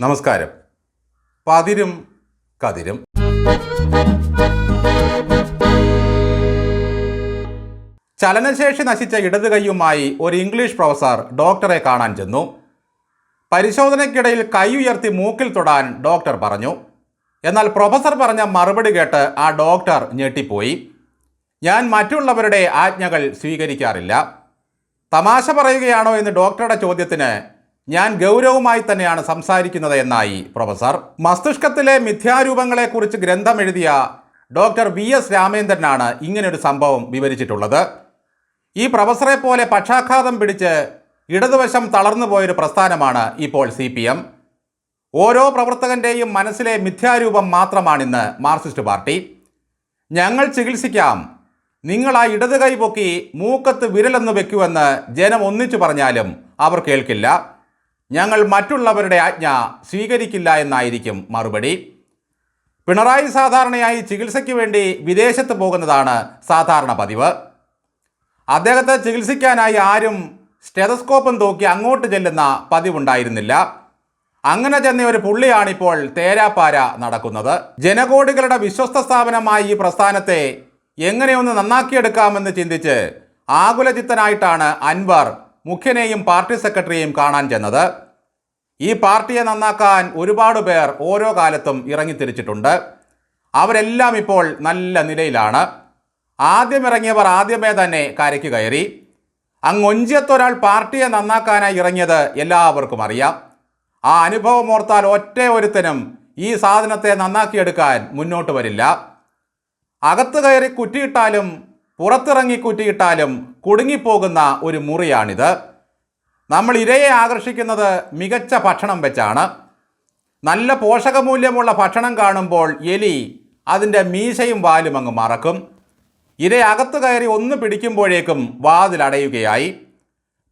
നമസ്കാരം. പതിരും കതിരും. ചലനശേഷി നശിച്ച ഇടത് കൈയുമായി ഒരു ഇംഗ്ലീഷ് പ്രൊഫസർ ഡോക്ടറെ കാണാൻ ചെന്നു. പരിശോധനയ്ക്കിടയിൽ കൈ ഉയർത്തി മൂക്കിൽ തൊടാൻ ഡോക്ടർ പറഞ്ഞു. എന്നാൽ പ്രൊഫസർ പറഞ്ഞ മറുപടി കേട്ട് ആ ഡോക്ടർ ഞെട്ടിപ്പോയി. ഞാൻ മറ്റുള്ളവരുടെ ആജ്ഞകൾ സ്വീകരിക്കാറില്ല. തമാശ പറയുകയാണോ? എന്ന് ഡോക്ടറുടെ ചോദ്യത്തിന് ഞാൻ ഗൗരവമായി തന്നെയാണ് സംസാരിക്കുന്നത് എന്നായി പ്രൊഫസർ. മസ്തിഷ്കത്തിലെ മിഥ്യാരൂപങ്ങളെക്കുറിച്ച് ഗ്രന്ഥം എഴുതിയ ഡോക്ടർ വി എസ് രാമേന്ദ്രനാണ് ഇങ്ങനൊരു സംഭവം വിവരിച്ചിട്ടുള്ളത്. ഈ പ്രൊഫസറെ പോലെ പക്ഷാഘാതം പിടിച്ച് ഇടതുവശം തളർന്നു പോയൊരു പ്രസ്ഥാനമാണ് ഇപ്പോൾ സി പി എം. ഓരോ പ്രവർത്തകന്റെയും മനസ്സിലെ മിഥ്യാരൂപം മാത്രമാണിന്ന് മാർക്സിസ്റ്റ് പാർട്ടി. ഞങ്ങൾ ചികിത്സിക്കാം. നിങ്ങൾ ആ ഇടത് കൈ പൊക്കി മൂക്കത്ത് വിരലെന്ന് വെക്കുമെന്ന് ജനം ഒന്നിച്ചു പറഞ്ഞാലും അവർ കേൾക്കില്ല. ഞങ്ങൾ മറ്റുള്ളവരുടെ ആജ്ഞ സ്വീകരിക്കില്ല എന്നായിരിക്കും മറുപടി. പിണറായി സാധാരണയായി ചികിത്സയ്ക്ക് വേണ്ടി വിദേശത്ത് പോകുന്നതാണ് സാധാരണ പതിവ്. അദ്ദേഹത്തെ ചികിത്സിക്കാനായി ആരും സ്റ്റെതസ്കോപ്പും തൂക്കി അങ്ങോട്ട് ചെല്ലുന്ന പതിവുണ്ടായിരുന്നില്ല. അങ്ങനെ ചെന്ന ഒരു പുള്ളിയാണിപ്പോൾ തേരാപ്പാര നടക്കുന്നത്. ജനകോടികളുടെ വിശ്വസ്ത സ്ഥാപനമായ ഈ പ്രസ്ഥാനത്തെ എങ്ങനെയൊന്ന് നന്നാക്കിയെടുക്കാമെന്ന് ചിന്തിച്ച് ആകുലചിത്തനായിട്ടാണ് അൻവർ മുഖ്യനെയും പാർട്ടി സെക്രട്ടറിയെയും കാണാൻ ചെന്നത്. ഈ പാർട്ടിയെ നന്നാക്കാൻ ഒരുപാട് പേർ ഓരോ കാലത്തും ഇറങ്ങിത്തിരിച്ചിട്ടുണ്ട് അവരെല്ലാം ഇപ്പോൾ നല്ല നിലയിലാണ്. ആദ്യം ഇറങ്ങിയവർ ആദ്യമേ തന്നെ കരയ്ക്ക് കയറി. അങ്ങൊഞ്ചിയത്തൊരാൾ പാർട്ടിയെ നന്നാക്കാനായി ഇറങ്ങിയത് എല്ലാവർക്കും അറിയാം. ആ അനുഭവം ഓർത്താൽ ഒറ്റ ഒരുത്തനും ഈ സാധനത്തെ നന്നാക്കിയെടുക്കാൻ മുന്നോട്ട് വരില്ല. അകത്ത് കയറി കുറ്റിയിട്ടാലും പുറത്തിറങ്ങി കുറ്റിയിട്ടാലും കുടുങ്ങിപ്പോകുന്ന ഒരു മുറിയാണിത്. നമ്മൾ ഇരയെ ആകർഷിക്കുന്നത് മികച്ച ഭക്ഷണം വെച്ചാണ്. നല്ല പോഷകമൂല്യമുള്ള ഭക്ഷണം കാണുമ്പോൾ എലി അതിന്റെ മീശയും വാലും അങ്ങ് മറക്കും. ഇര അകത്തു കയറി ഒന്ന് പിടിക്കുമ്പോഴേക്കും വാതിലടയുകയായി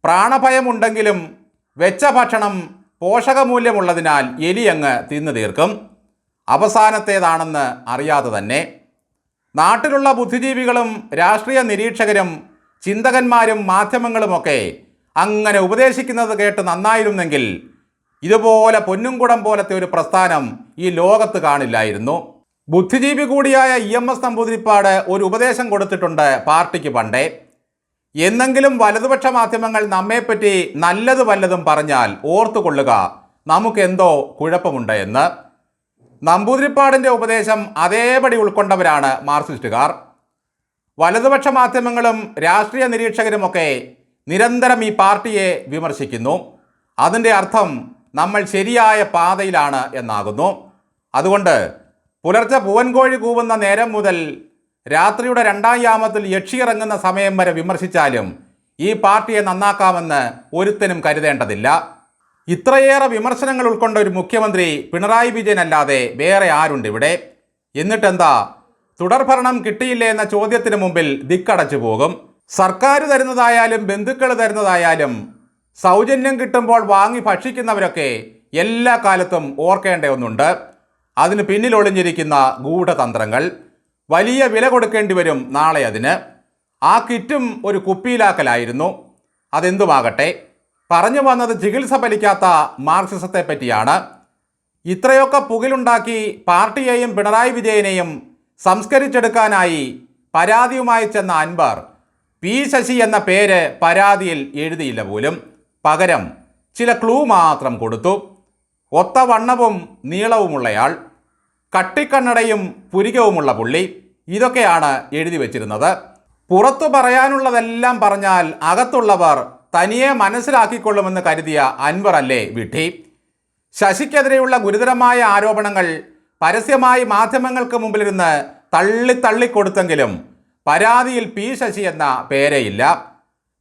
പ്രാണഭയമുണ്ടെങ്കിലും വെച്ച ഭക്ഷണം പോഷകമൂല്യമുള്ളതിനാൽ എലി അങ്ങ് തിന്നു തീർക്കും. അവസാനത്തേതാണെന്ന് അറിയാതെ തന്നെ നാട്ടിലുള്ള ബുദ്ധിജീവികളും രാഷ്ട്രീയ നിരീക്ഷകരും ചിന്തകന്മാരും മാധ്യമങ്ങളുമൊക്കെ അങ്ങനെ ഉപദേശിക്കുന്നത് കേട്ട് നന്നായിരുന്നെങ്കിൽ ഇതുപോലെ പൊന്നുംകുടം പോലത്തെ ഒരു പ്രസ്ഥാനം ഈ ലോകത്ത് കാണില്ലായിരുന്നു. ബുദ്ധിജീവി കൂടിയായ ഇ എം എസ് നമ്പൂതിരിപ്പാട് ഒരു ഉപദേശം കൊടുത്തിട്ടുണ്ട് പാർട്ടിക്ക് പണ്ടേ. എന്നെങ്കിലും വലതുപക്ഷ മാധ്യമങ്ങൾ നമ്മെപ്പറ്റി നല്ലത് വല്ലതും പറഞ്ഞാൽ ഓർത്തുകൊള്ളുക. നമുക്കെന്തോ കുഴപ്പമുണ്ട് എന്ന്. നമ്പൂതിരിപ്പാടിന്റെ ഉപദേശം അതേപടി ഉൾക്കൊണ്ടവരാണ് മാർക്സിസ്റ്റുകാർ. വലതുപക്ഷ മാധ്യമങ്ങളും രാഷ്ട്രീയ നിരീക്ഷകരുമൊക്കെ നിരന്തരം ഈ പാർട്ടിയെ വിമർശിക്കുന്നു. അതിന്റെ അർത്ഥം നമ്മൾ ശരിയായ പാതയിലാണ് എന്നാകുന്നു. അതുകൊണ്ട് പുലർച്ചെ പൂവൻകോഴി കൂവുന്ന നേരം മുതൽ രാത്രിയുടെ രണ്ടാം യാമത്തിൽ യക്ഷിയിറങ്ങുന്ന സമയം വരെ വിമർശിച്ചാലും ഈ പാർട്ടിയെ നന്നാക്കാമെന്ന് ഒരുത്തനും കരുതേണ്ടതില്ല. ഇത്രയേറെ വിമർശനങ്ങൾ ഉൾക്കൊണ്ട ഒരു മുഖ്യമന്ത്രി പിണറായി വിജയൻ അല്ലാതെ വേറെ ആരുണ്ട് ഇവിടെ? എന്നിട്ടെന്താ? തുടർഭരണം കിട്ടിയില്ലേ എന്ന ചോദ്യത്തിന് മുമ്പിൽ ദിക്കടച്ചു പോകും. സർക്കാർ തരുന്നതായാലും ബന്ധുക്കൾ തരുന്നതായാലും സൗജന്യം കിട്ടുമ്പോൾ വാങ്ങി ഭക്ഷിക്കുന്നവരൊക്കെ എല്ലാ കാലത്തും ഓർക്കേണ്ട ഒന്നുണ്ട്. അതിന് പിന്നിൽ ഒളിഞ്ഞിരിക്കുന്ന ഗൂഢതന്ത്രങ്ങൾ. വലിയ വില കൊടുക്കേണ്ടി വരും നാളെ അതിന്. ആ കിറ്റും ഒരു കുപ്പിയിലാക്കലായിരുന്നു. അതെന്തുമാകട്ടെ? പറഞ്ഞു വന്നത് ചികിത്സ ഫലിക്കാത്ത മാർക്സിസത്തെ പറ്റിയാണ്. ഇത്രയൊക്കെ പുകിലുണ്ടാക്കി പാർട്ടിയെയും പിണറായി വിജയനെയും സംസ്കരിച്ചെടുക്കാനായി പരാതിയുമായി ചെന്ന അൻവർ പി ശശി എന്ന പേര് പരാതിയിൽ എഴുതിയില്ല പോലും. പകരം ചില ക്ലൂ മാത്രം കൊടുത്തു. ഒത്ത വണ്ണവും നീളവുമുള്ളയാൾ കട്ടിക്കണ്ണടയും പുരികവുമുള്ള പുള്ളി. ഇതൊക്കെയാണ് എഴുതി വച്ചിരുന്നത്. പുറത്തു പറയാനുള്ളതെല്ലാം പറഞ്ഞാൽ അകത്തുള്ളവർ തനിയെ മനസ്സിലാക്കിക്കൊള്ളുമെന്ന് കരുതിയ അൻവർ അല്ലേ വിട്ടി? ശശിക്കെതിരെയുള്ള ഗുരുതരമായ ആരോപണങ്ങൾ പരസ്യമായി മാധ്യമങ്ങൾക്ക് മുമ്പിലിരുന്ന് തള്ളി തള്ളിക്കൊടുത്തെങ്കിലും പരാതിയിൽ പി ശശി എന്ന പേരേയില്ല.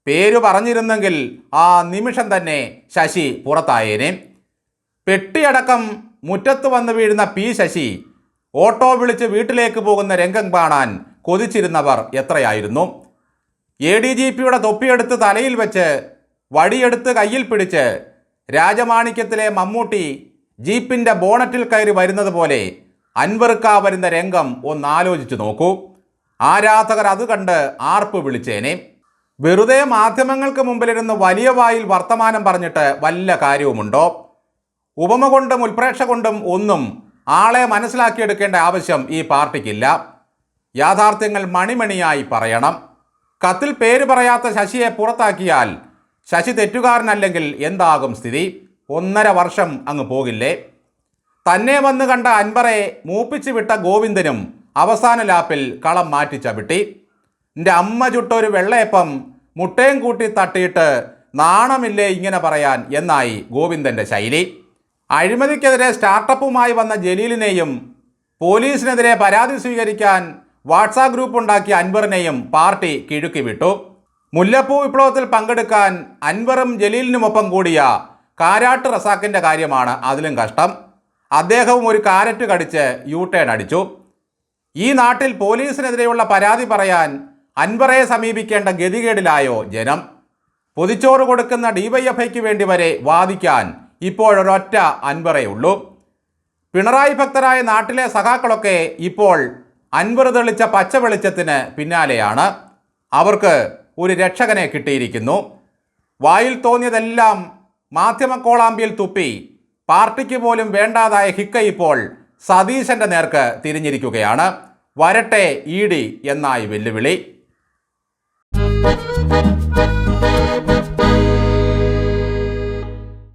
പേര് പറഞ്ഞിരുന്നെങ്കിൽ ആ നിമിഷം തന്നെ ശശി പുറത്തായേനെ. പെട്ടിയടക്കം മുറ്റത്ത് വന്ന് വീഴുന്ന പി ശശി ഓട്ടോ വിളിച്ച് വീട്ടിലേക്ക് പോകുന്ന രംഗം കാണാൻ കൊതിച്ചിരുന്നവർ എത്രയായിരുന്നു? എ ഡി ജി പിയുടെ തൊപ്പിയെടുത്ത് തലയിൽ വെച്ച് വടിയെടുത്ത് കയ്യിൽ പിടിച്ച് രാജമാണിക്യത്തിലെ മമ്മൂട്ടി ജീപ്പിന്റെ ബോണറ്റിൽ കയറി വരുന്നത് പോലെ അൻവർക്ക വരുന്ന രംഗം ഒന്ന് ആലോചിച്ചു നോക്കൂ. ആരാധകർ അത് കണ്ട് ആർപ്പ് വിളിച്ചേനെ. വെറുതെ മാധ്യമങ്ങൾക്ക് മുമ്പിലിരുന്ന് വലിയ വായിൽ വർത്തമാനം പറഞ്ഞിട്ട് വല്ല കാര്യവുമുണ്ടോ? ഉപമ കൊണ്ടും ഉൽപ്രേക്ഷ കൊണ്ടും ഒന്നും ആളെ മനസ്സിലാക്കിയെടുക്കേണ്ട ആവശ്യം ഈ പാർട്ടിക്കില്ല. യാഥാർത്ഥ്യങ്ങൾ മണിമണിയായി പറയണം. കത്തിൽ പേര് പറയാത്ത ശശിയെ പുറത്താക്കിയാൽ ശശി തെറ്റുകാരനല്ലെങ്കിൽ എന്താകും സ്ഥിതി? ഒന്നര വർഷം അങ്ങ് പോകില്ലേ? തന്നെ വന്ന് കണ്ട അൻവറെ മൂപ്പിച്ചു വിട്ട ഗോവിന്ദനും അവസാന ലാപ്പിൽ കളം മാറ്റി ചവിട്ടി. എന്റെ അമ്മ ചുട്ടൊരു വെള്ളയപ്പം മുട്ടയും കൂട്ടി തട്ടിയിട്ട് നാണമില്ലേ ഇങ്ങനെ പറയാൻ എന്നായി ഗോവിന്ദന്റെ ശൈലി. അഴിമതിക്കെതിരെ സ്റ്റാർട്ടപ്പുമായി വന്ന ജലീലിനെയും പോലീസിനെതിരെ പരാതി സ്വീകരിക്കാൻ വാട്സാപ്പ് ഗ്രൂപ്പ് ഉണ്ടാക്കിയ അൻവറിനെയും പാർട്ടി കിഴുക്കി വിട്ടു മുല്ലപ്പൂ വിപ്ലവത്തിൽ പങ്കെടുക്കാൻ അൻവറും ജലീലിനുമൊപ്പം കൂടിയ കാരാട്ട് റസാക്കിന്റെ കാര്യമാണ് അതിലും കഷ്ടം. അദ്ദേഹവും ഒരു കാരറ്റ് കടിച്ച് യു ടേൺ അടിച്ചു. ഈ നാട്ടിൽ പോലീസിനെതിരെയുള്ള പരാതി പറയാൻ അൻവറെ സമീപിക്കേണ്ട ഗതികേടിലായോ ജനം? പൊതിച്ചോറ് കൊടുക്കുന്ന ഡിവൈഎഫ്ഐക്ക് വേണ്ടി വരെ വാദിക്കാൻ ഇപ്പോഴൊരൊറ്റ അൻവറേ ഉള്ളൂ പിണറായി ഭക്തരായ നാട്ടിലെ സഖാക്കളൊക്കെ ഇപ്പോൾ അൻവർ തെളിച്ച പച്ച വെളിച്ചത്തിന് പിന്നാലെയാണ്. അവർക്ക് ഒരു രക്ഷകനെ കിട്ടിയിരിക്കുന്നു. വായിൽ തോന്നിയതെല്ലാം മാധ്യമ കോളാമ്പിയിൽ തുപ്പി പാർട്ടിക്ക് പോലും വേണ്ടാതായ ഹിക്ക ഇപ്പോൾ സതീശന്റെ നേർക്ക് തിരിഞ്ഞിരിക്കുകയാണ്. വരട്ടെ ഇ ഡി എന്നായി വെല്ലുവിളി.